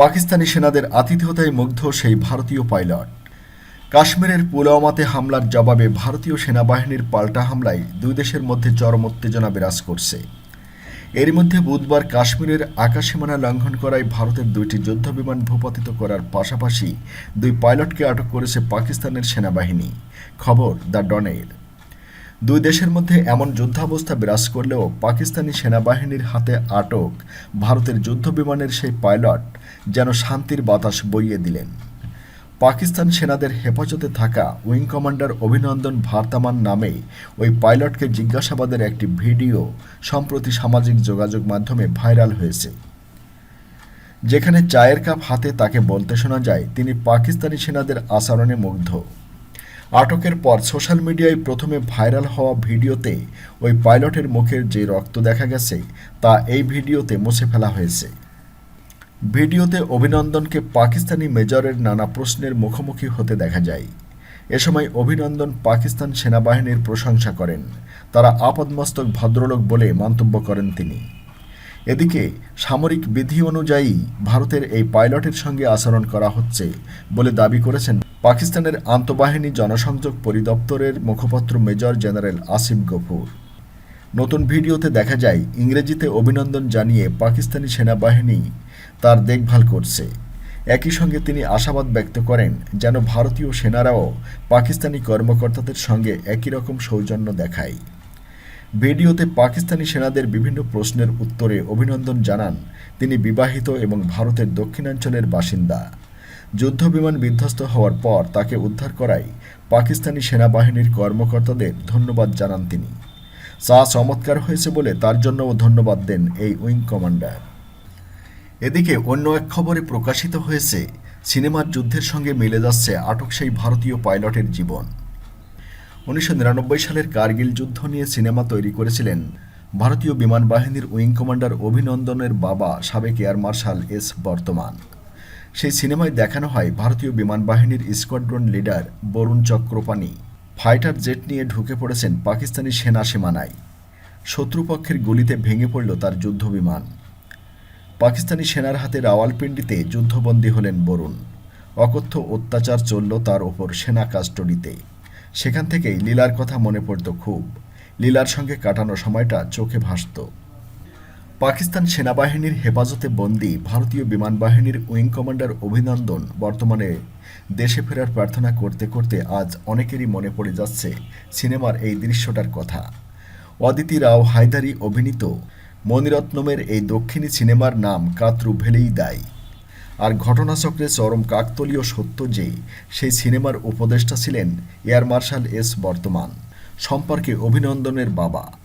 পাকিস্তানি সেনাদের আতিথ্যতায় মুগ্ধ সেই ভারতীয় পাইলট। কাশ্মীরের পুলওয়ামাতে হামলার জবাবে ভারতীয় সেনাবাহিনীর পাল্টা হামলায় দুই দেশের মধ্যে চরম উত্তেজনা বিরাজ করছে। এর মধ্যে বুধবার কাশ্মীরের আকাশসীমানা লঙ্ঘন করায় ভারতের দুইটি যুদ্ধবিমান ভূপাতিত করার পাশাপাশি দুই পাইলটকে আটক করেছে পাকিস্তানের সেনাবাহিনী। খবর দ্য ডনের দুই দেশের মধ্যে এমন যুদ্ধাবস্থা বিরাজ করলেও পাকিস্তানি সেনাবাহিনীর হাতে আটক ভারতের যুদ্ধবিমানের সেই পাইলট যেন শান্তির বাতাস বইয়ে দিলেন। পাকিস্তান সেনাদের হেফাজতে থাকা উইং কমান্ডার অভিনন্দন ভারতামান নামে ওই পাইলটকে জিজ্ঞাসাবাদের একটি ভিডিও সম্প্রতি সামাজিক যোগাযোগ মাধ্যমে ভাইরাল হয়েছে। যেখানে চায়ের কাপ হাতে তাকে বলতে শোনা যায়, তিনি পাকিস্তানি সেনাদের আচরণে মুগ্ধ। আটকের পর সোশ্যাল মিডিয়ায় প্রথমে ভাইরাল হওয়া ভিডিওতে ওই পাইলটের মুখের যে রক্ত দেখা গেছে, তা এই ভিডিওতে মুছে ফেলা হয়েছে। ভিডিওতে অভিনন্দনকে পাকিস্তানি মেজরের নানা প্রশ্নের মুখোমুখি হতে দেখা যায়। এ সময় অভিনন্দন পাকিস্তান সেনাবাহিনীর প্রশংসা করেন। তারা আপদমস্তক ভদ্রলোক বলে মন্তব্য করেন তিনি। এদিকে, সামরিক বিধি অনুযায়ী ভারতের এই পাইলটের সঙ্গে আচরণ করা হচ্ছে বলে দাবি করেছেন পাকিস্তানের আন্তঃবাহিনী জনসংযোগ পরিদপ্তরের মুখপাত্র মেজর জেনারেল আসিফ গফুর। নতুন ভিডিওতে দেখা যায়, ইংরেজিতে অভিনন্দন জানিয়ে পাকিস্তানি সেনাবাহিনী তার দেখভাল করছে। একই সঙ্গে তিনি আশাবাদ ব্যক্ত করেন, যেন ভারতীয় সেনারাও পাকিস্তানি কর্মকর্তাদের সঙ্গে একই রকম সৌজন্য দেখায়। ভিডিওতে পাকিস্তানি সেনাদের বিভিন্ন প্রশ্নের উত্তরে অভিনন্দন জানান তিনি বিবাহিত এবং ভারতের দক্ষিণাঞ্চলের বাসিন্দা। যুদ্ধবিমান বিধ্বস্ত হওয়ার পর তাকে উদ্ধার করায় পাকিস্তানি সেনাবাহিনীর কর্মকর্তাদের ধন্যবাদ জানান তিনি। চা চমৎকার হয়েছে বলে তার জন্যও ধন্যবাদ দেন এই উইং কমান্ডার। এদিকে অন্য এক খবরে প্রকাশিত হয়েছে, সিনেমার যুদ্ধের সঙ্গে মিলে যাচ্ছে আটক সেই ভারতীয় পাইলটের জীবন। উনিশশো নিরানব্বই সালের কার্গিল যুদ্ধ নিয়ে সিনেমা তৈরি করেছিলেন ভারতীয় বিমান বাহিনীর উইং কমান্ডার অভিনন্দনের বাবা সাবেক এয়ার মার্শাল এস বর্তমান। সেই সিনেমায় দেখানো হয় ভারতীয় বিমান বাহিনীর squadron leader Varun Chakrapani. Fighter jet নিয়ে ঢুকে পড়েছেন পাকিস্তানি সেনা সীমানায়। শত্রুপক্ষের গুলিতে ভেঙে পড়ল তার যুদ্ধবিমান। পাকিস্তানি সেনার হাতে রাওয়ালপিন্ডিতে যুদ্ধবন্দী হলেন বরুণ। অকথ্য অত্যাচার চলল তার ওপর সেনা কাস্টডিতে। সেখান থেকেই লীলার কথা মনে পড়ত খুব। লীলার সঙ্গে কাটানো সময়টা চোখে ভাসত। পাকিস্তান সেনাবাহিনীর হেফাজতে বন্দী ভারতীয় বিমান বাহিনীর উইং কমান্ডার অভিনন্দন বর্তমানে দেশে ফেরার প্রার্থনা করতে করতে আজ অনেকেরই মনে পড়ে যাচ্ছে সিনেমার এই দৃশ্যটার কথা। অদিতি রাও হায়দারি অভিনীত মণিরত্নমের এই দক্ষিণী সিনেমার নাম কাতরু ভেলেই দায়। আর ঘটনাচক্রে চরম কাকতলীয় সত্য যে, সেই সিনেমার উপদেষ্টা ছিলেন এয়ার মার্শাল এস বর্তমান। সম্পর্কে অভিনন্দনের বাবা।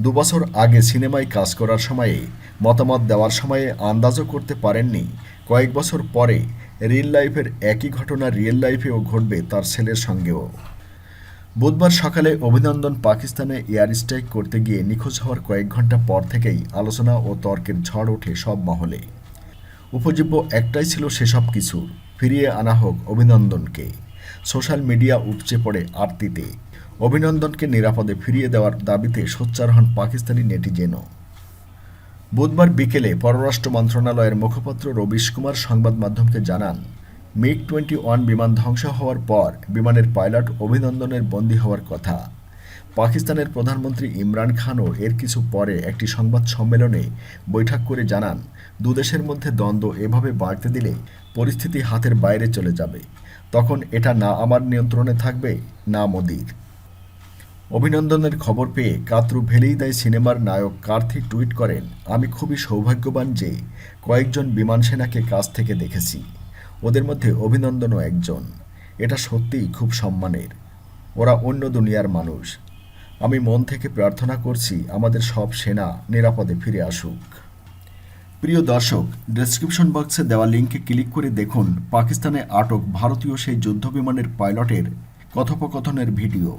দুবছর আগে সিনেমায় কাজ করার সময়ে, মতামত দেওয়ার সময়ে আন্দাজও করতে পারেননি। কয়েক বছর পরে রিয়েল লাইফের একই ঘটনা রিয়েল লাইফেও ঘটবে তার ছেলের সঙ্গেও। বুধবার সকালে অভিনন্দন পাকিস্তানে এয়ার স্ট্রাইক করতে গিয়ে নিখোঁজ হওয়ার কয়েক ঘণ্টা পর থেকেই আলোচনা ও তর্কের ঝড় ওঠে সব মহলে। উপজীব্য একটাই ছিল সেসব কিছুর। ফিরিয়ে আনা হোক অভিনন্দনকে। সোশ্যাল মিডিয়া উপচে পড়ে আরতিতে। অভিনন্দনকে নিরাপদে ফিরিয়ে দেওয়ার দাবিতে সোচ্চার হন পাকিস্তানি নেটিজেনও। বুধবার বিকেলে পররাষ্ট্র মন্ত্রণালয়ের মুখপাত্র রবিশ কুমার সংবাদ মাধ্যমকে জানান, মিগ টোয়েন্টি ওয়ান বিমান ধ্বংস হওয়ার পর বিমানের পাইলট অভিনন্দনের বন্দী হওয়ার কথা। পাকিস্তানের প্রধানমন্ত্রী ইমরান খানও এর কিছু পরে একটি সংবাদ সম্মেলনে বৈঠক করে জানান দুদেশের মধ্যে দ্বন্দ্ব এভাবে বাড়তে দিলে পরিস্থিতি হাতের বাইরে চলে যাবে। তখন এটা না আমার নিয়ন্ত্রণে থাকবে, না মোদির। অভিনন্দনের খবর পেয়ে কাতরু ভেলেই দেয় সিনেমার নায়ক কার্থি টুইট করেন, আমি খুবই সৌভাগ্যবান যে কয়েকজন বিমান সেনাকে কাছ থেকে দেখেছি। ওদের মধ্যে অভিনন্দনও একজন। এটা সত্যিই খুব সম্মানের। ওরা অন্য দুনিয়ার মানুষ। আমি মন থেকে প্রার্থনা করছি আমাদের সব সেনা নিরাপদে ফিরে আসুক। প্রিয় দর্শক ডেসক্রিপশন বক্সে দেওয়া লিঙ্কে ক্লিক করে দেখুন পাকিস্তানে আটক ভারতীয় সেই যুদ্ধবিমানের পাইলটের কথোপকথনের ভিডিও